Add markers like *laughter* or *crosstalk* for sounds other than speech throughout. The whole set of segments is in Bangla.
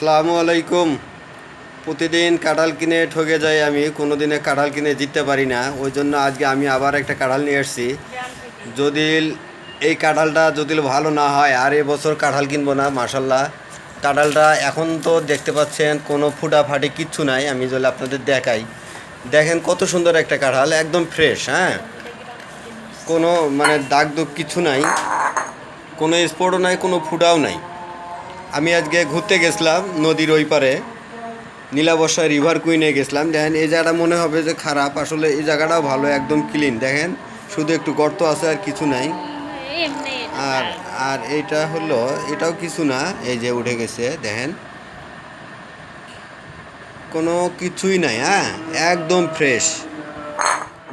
আসসালামু আলাইকুম। প্রতিদিন কাঁঠাল কিনে ঠকে যাই আমি কোনো দিনে কাঁঠাল কিনে জিততে পারি না। ওই জন্য আজকে আমি আবার একটা কাঁঠাল নিয়ে এসেছি। যদি এই কাঁঠালটা যদি ভালো না হয়, আর এবছর কাঁঠাল কিনবো না মাসাল্লাহ কাঁঠালটা এখন তো দেখতে পাচ্ছেন, কোনো ফুটাফাটি কিচ্ছু নাই, আমি যদি আপনাদের দেখাই। দেখেন কত সুন্দর একটা কাঁঠাল, একদম ফ্রেশ হ্যাঁ? কোনো মানে দাগ দুগ কিছু নাই, কোনো স্পটও নাই, কোনো ফুটাও নাই। আমি আজকে ঘুরতে গেছিলাম নদীর ওই পারে নীলাবর্ষা রিভার কুইনে গেছিলাম। দেখেন এই জায়গাটা মনে হবে যে খারাপ আসলে এই জায়গাটাও ভালো একদম ক্লিন দেখেন শুধু একটু গর্ত আছে আর কিছু নাই। আর আর এইটা হলো এটাও কিছু না এই যে উঠে গেছে দেখেন। কোনো কিছুই নাই হ্যাঁ একদম ফ্রেশ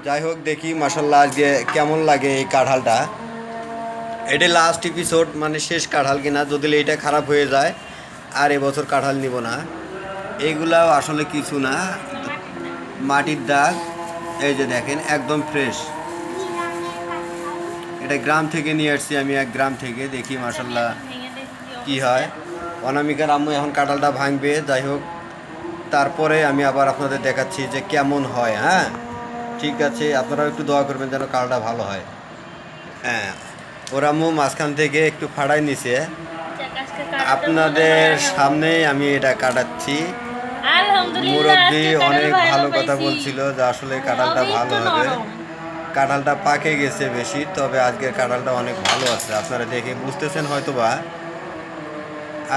যাই হোক দেখি মাসাল্লাহ আজকে কেমন লাগে এই কাঁঠালটা। এটা লাস্ট এপিসোড মানে শেষ কাঁঠাল কিনা, যদি এইটা খারাপ হয়ে যায়, আর এবছর কাঁঠাল নিব না। এইগুলাও আসলে কিছু না। মাটির দাগ, এই যে দেখেন, একদম ফ্রেশ এটা গ্রাম থেকে নিয়ে আসছি আমি, এক গ্রাম থেকে। দেখি মাসাল্লাহ কি হয়। অনামিকার আম্মু এখন কাঁঠালটা ভাঙবে, যাই হোক। তারপরে আমি আবার আপনাদের দেখাচ্ছি যে কেমন হয় হ্যাঁ? ঠিক আছে, আপনারাও একটু দোয়া করবেন যেন কাঁঠালটা ভালো হয়। হ্যাঁ ওর আম্মু মাঝখান থেকে একটু ফাড়াই নিছে। আপনাদের সামনেই আমি এটা কাটাচ্ছি। মুরব্বী অনেক ভালো কথা বলছিল যে আসলে কাঁঠালটা ভালো হবে। কাঁঠালটা পাকে গেছে বেশি তবে আজকের কাঁঠালটা অনেক ভালো আছে। আপনারা দেখে বুঝতেছেন হয়তো বা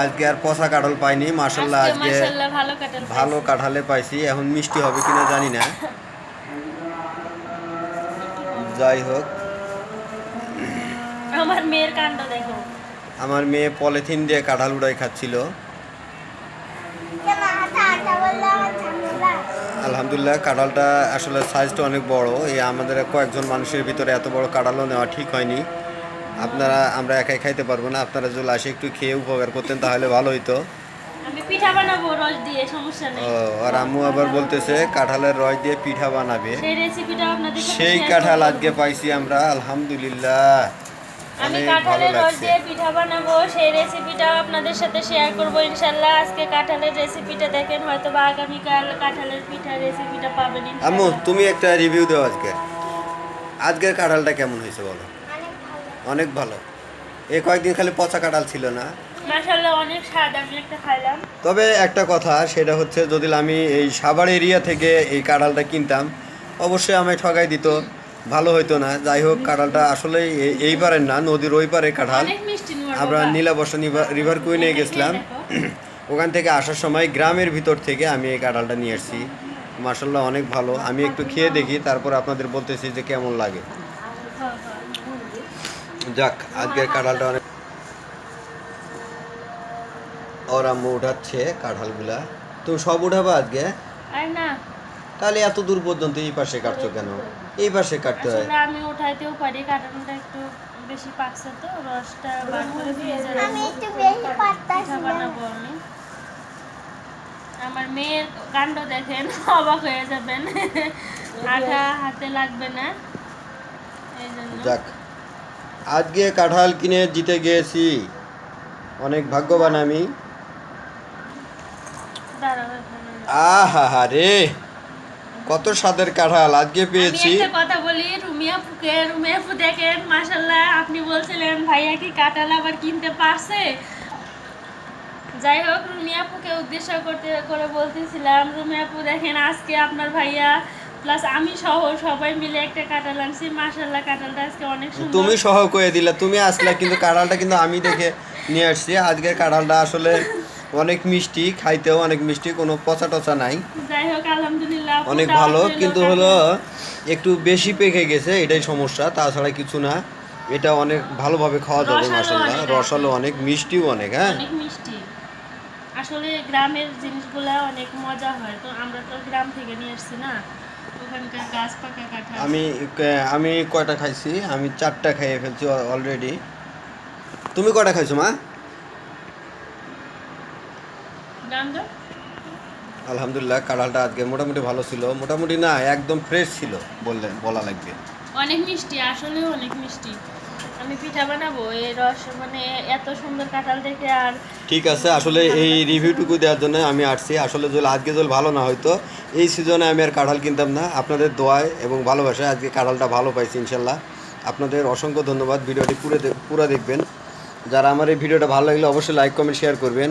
আজকে আর পচা কাঁঠাল পাইনি মাসাল্লাহ আজকে ভালো কাঁঠালে পাইছি। এখন মিষ্টি হবে কিনা জানি না। *laughs* যাই হোক। আমার মেয়ের কাণ্ড দেখো। আমার মেয়ে পলিথিন দিয়ে কাঁঠাল উড়াই খাচ্ছিল। আলহামদুলিল্লাহ কাঁঠালটা আসলে সাইজটা অনেক বড়। এই আমাদের কয়েকজন মানুষের ভিতরে এত বড় কাঁঠালও নেওয়া ঠিক হয়নি। আপনারা আমরা একাই খাইতে পারব না। আপনারা যদি আসে একটু খেয়ে উপকার করতেন তাহলে ভালো হইতো। আমি পিঠা বানাবো রস দিয়ে সমস্যা নেই। ও আর আম্মু আবার বলতেছে কাঁঠালের রস দিয়ে পিঠা বানাবে। সেই রেসিপিটা আপনাদের সাথে সেই share কাঁঠাল আজকে পাইছি আমরা আলহামদুলিল্লাহ। আমি কাঁঠালের রস দিয়ে পিঠা বানাবো সেই রেসিপিটাও আপনাদের সাথে শেয়ার করব ইনশাল্লাহ। আজকে কাঁঠালের রেসিপিটা দেখেন হয়তো বা আগামীকাল কাঁঠালের পিঠা রেসিপিটা পাবেন আম্মু তুমি একটা রিভিউ দাও আজকে। আজকের কাঁঠালটা কেমন হয়েছে বলো? অনেক ভালো। এই কয়েকদিন খালি পচা কাঁঠাল ছিল না। মাশাআল্লাহ অনেক স্বাদ আমি একটা খাইলাম। তবে একটা কথা সেটা হচ্ছে যদি আমি এই সাভার এরিয়া থেকে এই কাঁঠালটা কিনতাম অবশ্যই আমায় ঠগাই দিত। ভালো হইতো না। যাই হোক কাঁঠালটা আসলে এই পারের না নদীর ওই পারে কাঁঠাল আমরা। নীলাবর্ষা রিভার কুইনে গেছিলাম। *clears throat* ওখান থেকে আসার সময় গ্রামের ভিতর থেকে আমি এই কাঁঠালটা নিয়ে এসেছি। মাসাল্লাহ অনেক ভালো। আমি একটু খেয়ে দেখি তারপর আপনাদের বলতেছি যে কেমন লাগে। যাক আজকের কাঁঠালটা অনেক ওর আম্মু উঠাচ্ছে কাঁঠালগুলা। তুমি সব উঠাবা আজকে? তাহলে এত দূর পর্যন্ত এই পাশে কাটছো কেন? এই পাশে কাটতে হয়। আসলে আমি উঠাইতেও পারি কাটানোটা একটু বেশি পাকছে তো রসটা বার করে ফ্রিজে আমি একটু বেশি বানাবো আমি। আমার মেয়ের কাণ্ড দেখেন অবাক হয়ে যাবেন। আঠা হাতে লাগবে না। এই জন্য। যাক আজকে কাঁঠাল কিনে জিতে গিয়েছি। অনেক ভাগ্যবান আমি। আহা রে কত স্বাদের কাঁঠাল আজকে আমি পেয়েছি। একটা কথা বলি রুমিয়া ফুকে রুমিয়া ফু দেখেন মাশাল্লাহ আপনি বলছিলেন ভাইয়া কি কাঁঠাল আবার কিনতে পারছে? যাই হোক রুমিয়া ফুকে উদ্দেশ্য করতে করে বলতেছিলাম রুমিয়া ফু দেখেন আজকে আপনার ভাইয়া প্লাস আমি সহ সবাই মিলে একটা কাঁঠাল আনছি মাশাল্লাহ কাঁঠালটা আজকে অনেক সুন্দর। তুমি সহ করে দিলে তুমি আসলে কিন্তু কাঁঠালটা কিন্তু আমি দেখে নিয়ে আসছি আজকের কাঁঠালটা আসলে অনেক মিষ্টি খাইতেও অনেক মিষ্টি কোনো পচা টচা নাই। অনেক ভালো কিন্তু হলো একটু বেশি পেকে গেছে এটাই সমস্যা তাছাড়া কিছু না। এটা অনেক ভালোভাবে খাওয়া যাবে মাসাল্লাহ। রসালো অনেক মিষ্টিও অনেক হ্যাঁ? আসলে গ্রামের জিনিসগুলা অনেক মজা হয় তো আমরা তো গ্রাম থেকে নিয়ে আসছি না। আমি আমি কয়টা খাইছি? আমি চারটা খাইয়ে ফেলছি অলরেডি তুমি কয়টা খাইছো মা দাম দাও। আলহামদুলিল্লাহ কাঁঠালটা আজকে মোটামুটি ভালো ছিল। মোটামুটি না একদম ফ্রেশ ছিল বললেন বলা লাগবে। অনেক মিষ্টি আসলে অনেক মিষ্টি। আমি পিঠা বানাবো এই রস মানে এত সুন্দর কাঁঠাল দেখে আর ঠিক আছে আসলে এই রিভিউটুকু দেওয়ার জন্য আমি আসছি। আসলে যদি আজকে যদি ভালো না হয়তো। এই সিজনে আমি আর কাঁঠাল কিনতাম না। আপনাদের দোয়ায় এবং ভালোবাসায় আজকে কাঁঠালটা ভালো পাইছি ইনশাল্লাহ। আপনাদের অসংখ্য ধন্যবাদ। ভিডিওটি পুরো পুরো দেখবেন। যারা আমার এই ভিডিওটা ভালো লাগলে অবশ্যই লাইক কমেন্ট শেয়ার করবেন।